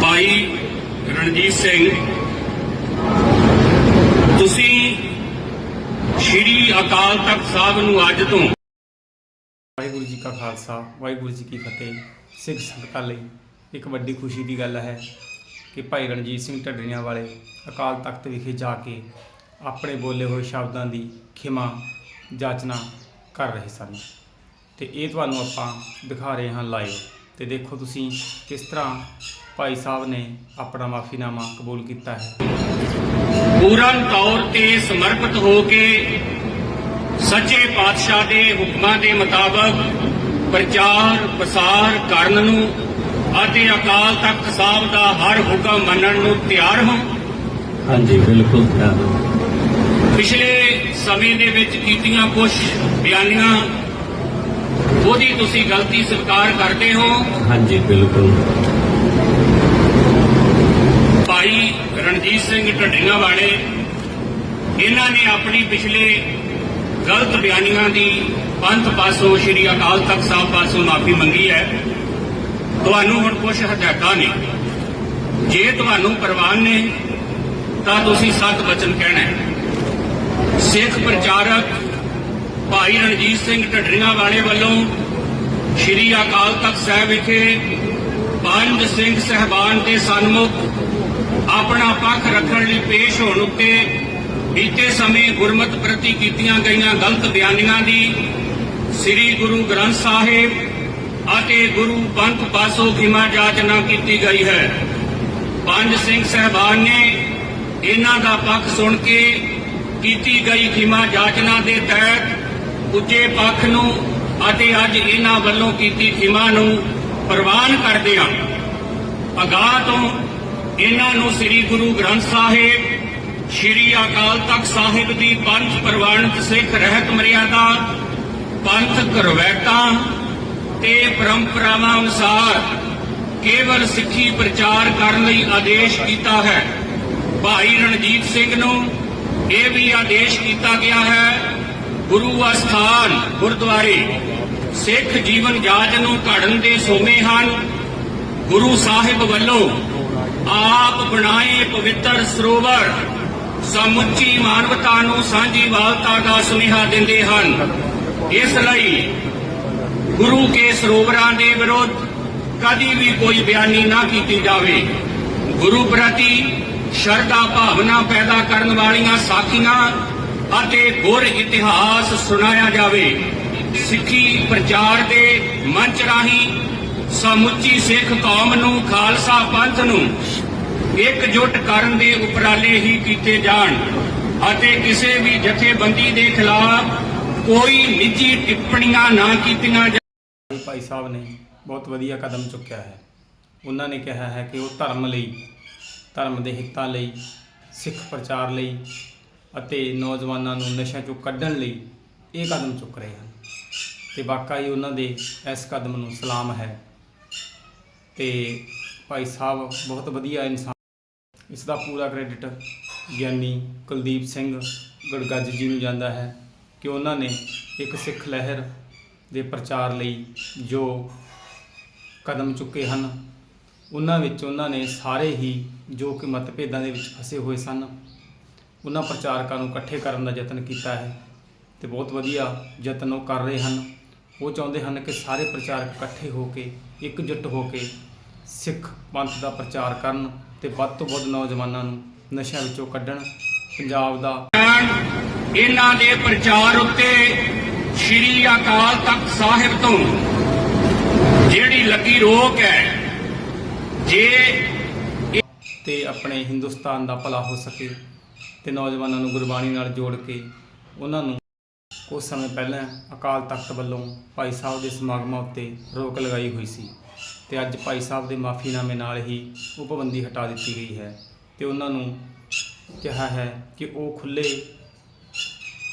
ਭਾਈ ਰਣਜੀਤ ਸਿੰਘ, ਤੁਸੀਂ ਸ਼੍ਰੀ ਅਕਾਲ ਤਖਤ ਸਾਹਿਬ ਨੂੰ ਅੱਜ ਤੋਂ ਵਾਹਿਗੁਰੂ ਜੀ ਕਾ ਖਾਲਸਾ, ਵਾਹਿਗੁਰੂ ਜੀ ਕੀ ਫਤਿਹ। ਸਿੱਖ ਸੰਗਤਾਂ ਲਈ ਇੱਕ ਵੱਡੀ ਖੁਸ਼ੀ ਦੀ ਗੱਲ ਹੈ ਕਿ ਭਾਈ ਰਣਜੀਤ ਸਿੰਘ ਢੱਡਰੀਆਂ ਵਾਲੇ ਅਕਾਲ ਤਖਤ ਵਿਖੇ ਜਾ ਕੇ ਆਪਣੇ ਬੋਲੇ ਹੋਏ ਸ਼ਬਦਾਂ ਦੀ ਖਿਮਾ ਜਾਚਨਾ ਕਰ ਰਹੇ ਸਨ। ਤੇ ਇਹ ਤੁਹਾਨੂੰ ਆਪਾਂ ਦਿਖਾ ਰਹੇ ਹਾਂ ਲਾਈਵ ਤੇ ਦੇਖੋ ਤੁਸੀਂ ਕਿਸ ਤਰ੍ਹਾਂ ਭਾਈ ਸਾਹਿਬ ਨੇ ਆਪਣਾ ਮਾਫੀਨਾਮਾ ਕਬੂਲ ਕੀਤਾ ਹੈ ਪੂਰਨ ਤੌਰ ਤੇ ਸਮਰਪਿਤ ਹੋ ਕੇ ਸੱਚੇ ਪਾਤਸ਼ਾਹ ਦੇ ਹੁਕਮਾਂ ਦੇ ਮੁਤਾਬਕ ਪ੍ਰਚਾਰ ਪ੍ਰਸਾਰ ਕਰਨ ਨੂੰ ਅਤੇ ਅਕਾਲ ਤਖਤ ਸਾਹਿਬ ਦਾ ਹਰ ਹੁਕਮ ਮੰਨਣ ਨੂੰ ਤਿਆਰ ਹਾਂ ਹਾਂਜੀ ਬਿਲਕੁਲ ਧਿਆਨ ਦਿਓ। ਪਿਛਲੇ ਸਮੇਂ ਦੇ ਵਿੱਚ ਕੀਤੀਆਂ ਕੁਝ ਬਿਆਨੀਆਂ ਉਹਦੀ ਤੁਸੀਂ ਗਲਤੀ ਸਵੀਕਾਰ ਕਰਦੇ ਹੋ। ਹਾਂਜੀ ਬਿਲਕੁਲ। ਭਾਈ ਰਣਜੀਤ ਸਿੰਘ ਢੱਡੀਆਂ ਵਾਲੇ ਇਹਨਾਂ ਨੇ ਆਪਣੀ ਪਿਛਲੇ ਗਲਤ ਬਿਆਨੀਆਂ ਦੀ ਪੰਥ ਪਾਸੋਂ ਸ਼੍ਰੀ ਅਕਾਲ ਤਖਤ ਸਾਹਿਬ ਪਾਸੋਂ ਮਾਫੀ ਮੰਗੀ ਹੈ। ਤੁਹਾਨੂੰ ਹੁਣ ਕੁਝ ਹਦਾਇਤਾਂ ਨੇ। ਜੇ ਤੁਹਾਨੂੰ ਪ੍ਰਵਾਨ ਨੇ ਤਾਂ ਤੁਸੀਂ ਸੱਤ ਬਚਨ ਕਹਿਣਾ ਹੈ। ਸਿੱਖ ਪ੍ਰਚਾਰਕ ਭਾਈ ਰਣਜੀਤ ਸਿੰਘ ਢੱਡਰੀਆਂ ਵਾਲੇ ਵੱਲੋਂ ਸ਼੍ਰੀ ਅਕਾਲ ਤਖਤ ਸਾਹਿਬ ਵਿਖੇ ਪੰਜ ਸਿੰਘ ਸਹਿਬਾਨ ਦੇ ਸਨਮੁਖ ਆਪਣਾ ਪੱਖ ਰੱਖਣ ਲਈ ਪੇਸ਼ ਹੋਣ ਉੱਤੇ ਬੀਤੇ ਸਮੇਂ ਗੁਰਮਤ ਪ੍ਰਤੀ ਕੀਤੀਆਂ ਗਈਆਂ ਗਲਤ ਬਿਆਨੀਆਂ ਦੀ ਸ੍ਰੀ ਗੁਰੂ ਗ੍ਰੰਥ ਸਾਹਿਬ ਅਤੇ ਗੁਰੂ ਪੰਥ ਪਾਸੋਂ ਖਿਮਾ ਜਾਚਨਾ ਕੀਤੀ ਗਈ ਹੈ। ਪੰਜ ਸਿੰਘ ਸਹਿਬਾਨ ਨੇ ਇਹਨਾਂ ਦਾ ਪੱਖ ਸੁਣ ਕੇ ਕੀਤੀ ਗਈ ਖਿਮਾ ਜਾਚਨਾ ਦੇ ਤਹਿਤ ਉੱਚੇ ਪੱਖ ਨੂੰ ਅਤੇ ਅੱਜ ਇਹਨਾਂ ਵੱਲੋਂ ਕੀਤੀ ਖਿਮਾ ਨੂੰ ਪ੍ਰਵਾਨ ਕਰਦੇ ਹਾਂ ਅਗਾਹ ਤੋਂ ਇਹਨਾਂ ਨੂੰ ਸ੍ਰੀ ਗੁਰੂ ਗ੍ਰੰਥ ਸਾਹਿਬ, ਸ੍ਰੀ ਅਕਾਲ ਤਖਤ ਸਾਹਿਬ ਦੀ ਪੰਥ ਪ੍ਰਵਾਨਿਤ ਸਿੱਖ ਰਹਿਤ ਮਰਿਆਦਾ ਪੰਥਕ ਰਵੈਤਾਂ ਤੇ ਪਰੰਪਰਾਵਾਂ ਅਨੁਸਾਰ ਕੇਵਲ ਸਿੱਖੀ ਪ੍ਰਚਾਰ ਕਰਨ ਲਈ ਆਦੇਸ਼ ਕੀਤਾ ਹੈ। ਭਾਈ ਰਣਜੀਤ ਸਿੰਘ ਨੂੰ ਇਹ ਵੀ ਆਦੇਸ਼ ਕੀਤਾ ਗਿਆ ਹੈ ਗੁਰੂ ਅਸਥਾਨ ਗੁਰਦੁਆਰੇ, ਸਿੱਖ ਜੀਵਨ ਜਾਚ ਨੂੰ ਘੜਨ ਦੇ ਸੋਮੇ ਹਨ। ਗੁਰੂ ਸਾਹਿਬ ਵੱਲੋਂ ਆਪ ਬਣਾਏ ਪਵਿੱਤਰ ਸਰੋਵਰ, ਸਮੁੱਚੀ ਮਾਨਵਤਾ ਨੂੰ ਸਾਂਝੀ ਵਾਲਤਾ ਦਾ ਸੁਨੇਹਾ ਦਿੰਦੇ ਹਨ। ਇਸ ਲਈ ਗੁਰੂ ਕੇ ਸਰੋਵਰਾਂ ਦੇ ਵਿਰੁੱਧ ਕਦੀ ਵੀ ਕੋਈ ਬਿਆਨੀ ਨਾ ਕੀਤੀ ਜਾਵੇ। ਗੁਰੂ ਪ੍ਰਤੀ ਸ਼ਰਧਾ ਭਾਵਨਾ ਪੈਦਾ ਕਰਨ ਵਾਲੀਆਂ ਸਾਖੀਆਂ ਅਤੇ ਗੁਰ ਇਤਿਹਾਸ ਸੁਣਾਇਆ ਜਾਵੇ। ਸਿੱਖੀ ਪ੍ਰਚਾਰ ਦੇ ਮੰਚ ਰਾਹੀਂ ਸਮੁੱਚੀ ਸਿੱਖ ਕੌਮ ਨੂੰ, ਖਾਲਸਾ ਪੰਥ ਨੂੰ ਇਕਜੁੱਟ ਕਰਨ ਦੇ ਉਪਰਾਲੇ ਹੀ ਕੀਤੇ ਜਾਣ ਅਤੇ ਕਿਸੇ ਵੀ ਜਥੇਬੰਦੀ ਦੇ ਖਿਲਾਫ ਕੋਈ ਨਿੱਜੀ ਟਿੱਪਣੀਆਂ ਨਾ ਕੀਤੀਆਂ ਜਾਣ। ਭਾਈ ਸਾਹਿਬ ਨੇ ਬਹੁਤ ਵਧੀਆ ਕਦਮ ਚੁੱਕਿਆ ਹੈ। ਉਹਨਾਂ ਨੇ ਕਿਹਾ ਹੈ ਕਿ ਉਹ ਧਰਮ ਲਈ, ਧਰਮ ਦੇ ਹਿੱਤਾਂ ਲਈ, ਸਿੱਖ ਪ੍ਰਚਾਰ ਲਈ ਅਤੇ ਨੌਜਵਾਨਾਂ ਨੂੰ ਨਸ਼ਿਆਂ ਚੋਂ ਕੱਢਣ ਲਈ ਇਹ ਕਦਮ ਚੁੱਕ ਰਹੇ ਹਨ। ਤੇ ਵਾਕਈ ਉਹਨਾਂ ਦੇ ਇਸ ਕਦਮ ਨੂੰ ਸਲਾਮ ਹੈ। ਤੇ ਭਾਈ ਸਾਹਿਬ ਬਹੁਤ ਵਧੀਆ ਇਨਸਾਨ ਇਸ ਦਾ ਪੂਰਾ ਕ੍ਰੈਡਿਟ ਗਿਆਨੀ ਕੁਲਦੀਪ ਸਿੰਘ ਗੜਗੱਜ ਜੀ ਨੂੰ ਜਾਂਦਾ ਹੈ ਕਿ ਉਹਨਾਂ ਨੇ ਇੱਕ ਸਿੱਖ ਲਹਿਰ ਦੇ ਪ੍ਰਚਾਰ ਲਈ ਜੋ ਕਦਮ ਚੁੱਕੇ ਹਨ, ਉਹਨਾਂ ਵਿੱਚ ਉਹਨਾਂ ਨੇ ਸਾਰੇ ਹੀ ਜੋ ਕਿ ਮਤਭੇਦਾਂ ਦੇ ਵਿੱਚ ਫਸੇ ਹੋਏ ਸਨ ਉਹਨਾਂ ਪ੍ਰਚਾਰਕਾਂ ਨੂੰ ਇਕੱਠੇ ਕਰਨ ਦਾ ਯਤਨ ਕੀਤਾ ਹੈ ਤੇ ਬਹੁਤ ਵਧੀਆ ਯਤਨ ਉਹ ਕਰ ਰਹੇ ਹਨ ਉਹ ਚਾਹੁੰਦੇ ਹਨ ਕਿ ਸਾਰੇ ਪ੍ਰਚਾਰਕ ਇਕੱਠੇ ਹੋ ਕੇ ਇਕਜੁੱਟ ਹੋ ਕੇ ਸਿੱਖ ਪੰਥ ਦਾ ਪ੍ਰਚਾਰ ਕਰਨ ਤੇ ਵੱਧ ਤੋਂ ਵੱਧ ਨੌਜਵਾਨਾਂ ਨੂੰ ਨਸ਼ਿਆਂ ਵਿੱਚੋਂ ਕੱਢਣ ਪੰਜਾਬ ਦਾ। ਇਹਨਾਂ ਦੇ ਪ੍ਰਚਾਰ ਉੱਤੇ ਸ਼੍ਰੀ ਅਕਾਲ ਤਖਤ ਸਾਹਿਬ ਤੋਂ ਜਿਹੜੀ ਲੱਗੀ ਰੋਕ ਹੈ ਜੇ ਤੇ ਆਪਣੇ ਹਿੰਦੁਸਤਾਨ ਦਾ ਭਲਾ ਹੋ ਸਕੇ ਤੇ ਨੌਜਵਾਨਾਂ ਨੂੰ ਗੁਰਬਾਣੀ ਨਾਲ ਜੋੜ ਕੇ ਉਹਨਾਂ ਨੂੰ ਕੁਝ ਸਮੇਂ ਪਹਿਲਾਂ ਅਕਾਲ ਤਖਤ ਵੱਲੋਂ ਭਾਈ ਸਾਹਿਬ ਦੇ ਸਮਾਗਮਾਂ ਉੱਤੇ ਰੋਕ ਲਗਾਈ ਹੋਈ ਸੀ ਤੇ ਅੱਜ ਭਾਈ ਸਾਹਿਬ ਦੇ ਮਾਫੀਨਾਮੇ ਨਾਲ ਹੀ ਉਹ ਪਾਬੰਦੀ ਹਟਾ ਦਿੱਤੀ ਗਈ ਹੈ ਤੇ ਉਹਨਾਂ ਨੂੰ ਕਿਹਾ ਹੈ ਕਿ ਉਹ ਖੁੱਲੇ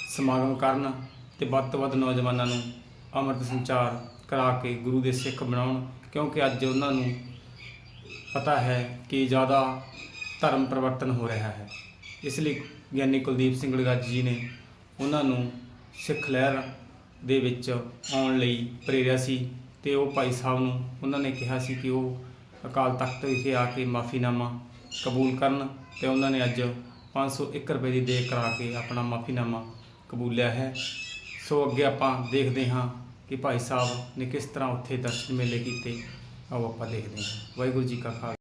ਸਮਾਗਮ ਕਰਨ ਤੇ ਵੱਧ ਤੋਂ ਵੱਧ ਨੌਜਵਾਨਾਂ ਨੂੰ ਅੰਮ੍ਰਿਤ ਸੰਚਾਰ ਕਰਾ ਕੇ ਗੁਰੂ ਦੇ ਸਿੱਖ ਬਣਾਉਣ, ਕਿਉਂਕਿ ਅੱਜ ਉਹਨਾਂ ਨੂੰ ਪਤਾ ਹੈ ਕਿ ਜ਼ਿਆਦਾ ਧਰਮ ਪਰਿਵਰਤਨ ਹੋ ਰਿਹਾ ਹੈ। ਇਸ ਲਈ ਗਿਆਨੀ ਕੁਲਦੀਪ ਸਿੰਘ ਗੜਗੱਜ ਜੀ ਨੇ ਉਹਨਾਂ ਨੂੰ ਸਿੱਖ ਲਹਿਰ ਦੇ ਵਿੱਚ ਆਉਣ ਲਈ ਪ੍ਰੇਰਿਆ ਸੀ ਤੇ ਉਹ ਭਾਈ ਸਾਹਿਬ ਨੂੰ ਉਹਨਾਂ ਨੇ ਕਿਹਾ ਸੀ ਕਿ ਉਹ ਅਕਾਲ ਤਖਤ ਵਿਖੇ ਆ ਕੇ ਮਾਫੀਨਾਮਾ ਕਬੂਲ ਕਰਨ ਤੇ ਉਹਨਾਂ ਨੇ ਅੱਜ 501 ਰੁਪਏ ਦੀ ਦੇਗ ਕਰਾ ਕੇ ਆਪਣਾ ਮਾਫੀਨਾਮਾ ਕਬੂਲਿਆ ਹੈ। ਸੋ ਅੱਗੇ ਆਪਾਂ ਦੇਖਦੇ ਹਾਂ ਕਿ ਭਾਈ ਸਾਹਿਬ ਨੇ ਕਿਸ ਤਰ੍ਹਾਂ ਉੱਥੇ ਦਰਸ਼ਨ ਮੇਲੇ ਕੀਤੇ, ਆਓ ਆਪਾਂ ਦੇਖਦੇ ਹਾਂ। ਵਾਹਿਗੁਰੂ ਜੀ ਕਾ ਖਾਲਸਾ।